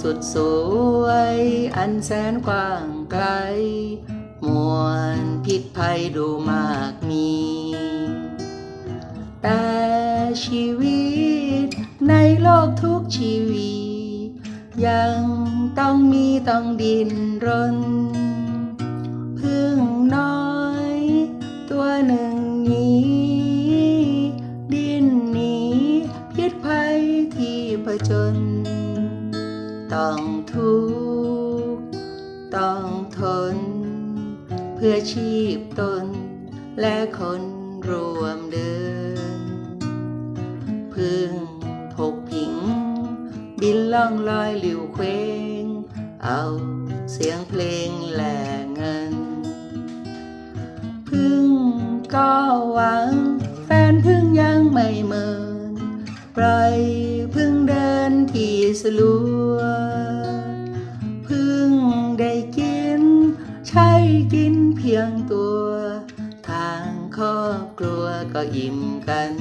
สุดสวย อันแสนกว้างไกล มวลพิษภัยดูมากมี แต่ชีวิตในโลกทุกชีวิต ยังต้องมีต้องดินรน พึ่งน้อย ตัวหนึ่งนี้ดินหนีพิษภัยที่ผจญ ต้องทุกข์ต้องทน เพื่อชีพตน และคนรวมเดิน พึ่งพกผิง บินล่องลอยหลิวเคว้ง เอาเสียงเพลงแหล่เงิน พึ่งก็หวัง แฟนพึ่งยังไม่เมินปล่อยพึ่งเดินที่สลัว กินเพียงตัว ทางครอบครัวก็อิ่มกัน